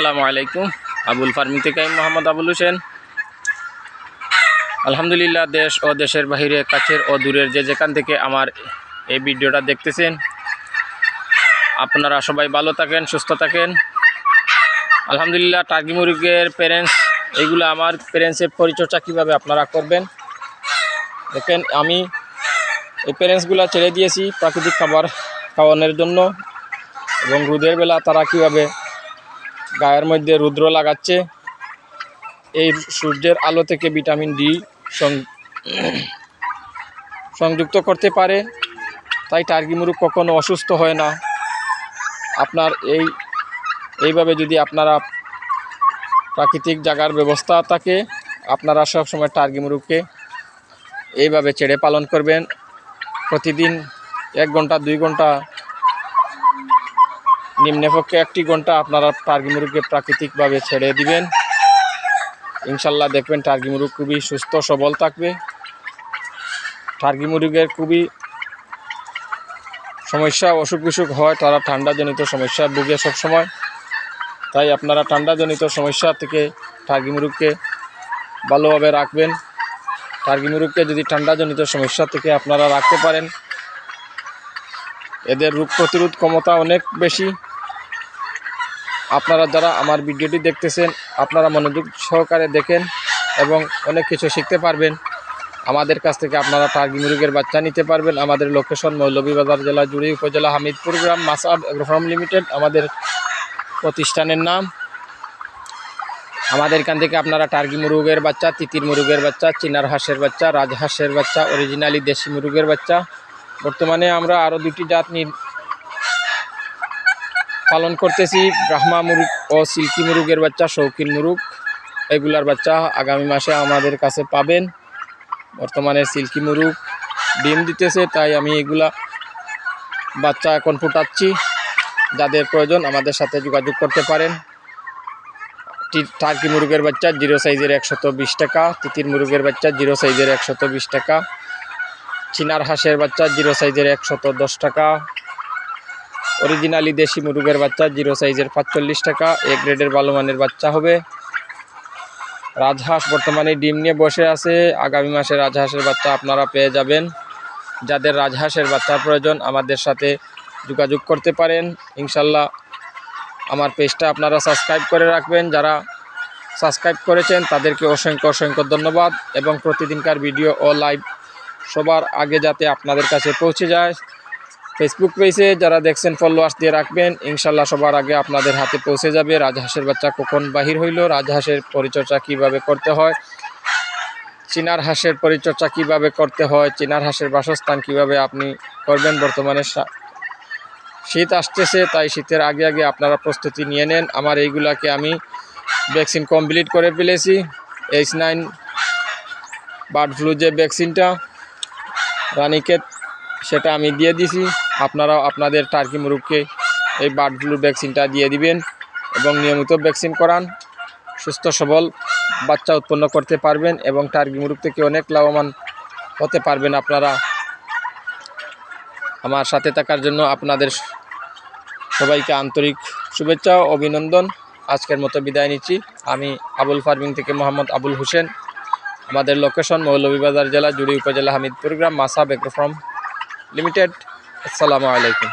আসসালামু আলাইকুম। আবুল ফার্মিং থেকে আমি মোহাম্মদ আবুল হোসেন। আলহামদুলিল্লাহ, দেশ ও দেশের বাহিরে, কাছের ও দূরের যে যেখান থেকে আমার এই ভিডিওটা দেখতেছেন, আপনারা সবাই ভালো থাকেন, সুস্থ থাকেন। আলহামদুলিল্লাহ টার্কি মুরগের প্যারেন্টস এইগুলো আমার প্যারেন্টসের পরিচর্যা কীভাবে আপনারা করবেন? দেখেন, আমি এই প্যারেন্টসগুলো ছেড়ে দিয়েছি প্রাকৃতিক খাবার খাওয়ানোর জন্য এবং রোদের বেলা তারা কীভাবে গায়ের মধ্যে রুদ্র লাগাচ্ছে। এই সূর্যের আলো থেকে ভিটামিন ডি সংযুক্ত করতে পারে। তাই টার্কি মুরগ কখনো অসুস্থ হয় না। আপনার এই, এইভাবে যদি আপনারা প্রাকৃতিক জায়গার ব্যবস্থা থাকে, আপনারা সবসময় টার্কি মুরগকে এইভাবে ছেড়ে পালন করবেন। প্রতিদিন এক ঘণ্টা, দুই ঘণ্টা নিম্নপক্ষে একটি ঘণ্টা আপনারা টার্কি মুরগকে প্রাকৃতিকভাবে ছেড়ে দিবেন। ইনশাল্লাহ দেখবেন টার্কি মুরগ খুবই সুস্থ, সবল থাকবে। টার্কি মুরগের খুবই সমস্যা, অসুখ বিসুখ হয়, তারা ঠান্ডাজনিত সমস্যা ভুগে সবসময়। তাই আপনারা ঠান্ডাজনিত সমস্যা থেকে টার্কি মুরগকে ভালোভাবে রাখবেন। টার্কি মুরগকে যদি ঠান্ডাজনিত সমস্যা থেকে আপনারা রাখতে পারেন, এদের রোগ প্রতিরোধ ক্ষমতা অনেক বেশি। আপনারা যারা আমার ভিডিওটি দেখতেছেন, আপনারা মনোযোগ সহকারে দেখেন এবং অনেক কিছু শিখতে পারবেন। আমাদের কাছ থেকে আপনারা টার্গি মুরগের বাচ্চা নিতে পারবেন। আমাদের লোকেশন মৌলভীবাজার জেলা জুড়ি উপজেলা হামিদপুর গ্রাম মাসাব এগ্রোফার্ম লিমিটেড, আমাদের প্রতিষ্ঠানের নাম। আমাদের এখান থেকে আপনারা টার্গি মুরগের বাচ্চা, তিতির মুরগের বাচ্চা, চিনার হাঁসের বাচ্চা, রাজহাঁসের বাচ্চা অরিজিনালি দেশি মুরগের বাচ্চা। বর্তমানে আমরা আরও দুটি জাত পালন করতেছি ব্রাহ্মা মুরগ ও সিল্কি মুরগের বাচ্চা, শৌখিন মুরগ। এগুলার বাচ্চা আগামী মাসে আমাদের কাছে পাবেন। বর্তমানে সিল্কি মুরগ ডিম দিতেছে, তাই আমি এগুলা বাচ্চা এখন ফুটাচ্ছি। যাদের প্রয়োজন আমাদের সাথে যোগাযোগ করতে পারেন। টার্কি মুরগের বাচ্চা জিরো সাইজের একশত বিশ টাকা, তিতির মুরগের বাচ্চা জিরো সাইজের একশত বিশ টাকা, চিনার হাঁসের বাচ্চা জিরো সাইজের একশত দশ টাকা অরিজিনালি দেশি মুরগের বাচ্চা, জিরো সাইজের পাঁচচল্লিশ টাকা, এ গ্রেডের ভালো মানের বাচ্চা হবে। রাজহাঁস বর্তমানে ডিম নিয়ে বসে আছে। আগামী মাসে রাজহাঁসের বাচ্চা আপনারা পেয়ে যাবেন। যাদের রাজহাঁসের বাচ্চার প্রয়োজন, আমাদের সাথে যোগাযোগ করতে পারেন। ইনশাল্লাহ আমার পেজটা আপনারা সাবস্ক্রাইব করে রাখবেন। যারা সাবস্ক্রাইব করেছেন, তাদেরকে অসংখ্য অসংখ্য ধন্যবাদ। এবং প্রতিদিনকার ভিডিও ও লাইভ সবার আগে যাতে আপনাদের কাছে পৌঁছে যায়। ফেসবুক পেজে যারা দেখছেন ফলোয়ার্স দিয়ে রাখবেন। ইনশাল্লাহ সবার আগে আপনাদের হাতে পৌঁছে যাবে রাজহাঁসের বাচ্চা কখন বাহির হইল, রাজহাঁসের পরিচর্যা কীভাবে করতে হয়, চিনার হাঁসের পরিচর্যা কীভাবে করতে হয়, চিনার হাঁসের বাসস্থান কীভাবে আপনি করবেন, বর্তমানে শীত আসতেছে, তাই শীতের আগে আগে আপনারা প্রস্তুতি নিয়ে নেন। আমার এইগুলাকে আমি ভ্যাকসিন কমপ্লিট করে ফেলেছি। এইচ নাইন বার্ড ফ্লু যে ভ্যাকসিনটা রানিকেট সেটা আমি দিয়ে দিছি। আপনারাও আপনাদের টার্কি মুরগকে এই বার্ড ফ্লু ভ্যাকসিনটা দিয়ে দিবেন এবং নিয়মিত ভ্যাকসিন করান। সুস্থ, সবল বাচ্চা উৎপন্ন করতে পারবেন এবং টার্কি মুরগ থেকে অনেক লাভবান হতে পারবেন আপনারা। আমার সাথে থাকার জন্য আপনাদের সবাইকে আন্তরিক শুভেচ্ছা ও অভিনন্দন। আজকের মতো বিদায় নিচ্ছি। আমি আবুল ফার্মিং থেকে মোহাম্মদ আবুল হোসেন। আমাদের লোকেশন মৌলভীবাজার জেলা, জুড়ি উপজেলা হামিদপুর গ্রাম, মাসা বেগ্রো লিমিটেড। আসসালামু আলাইকুম।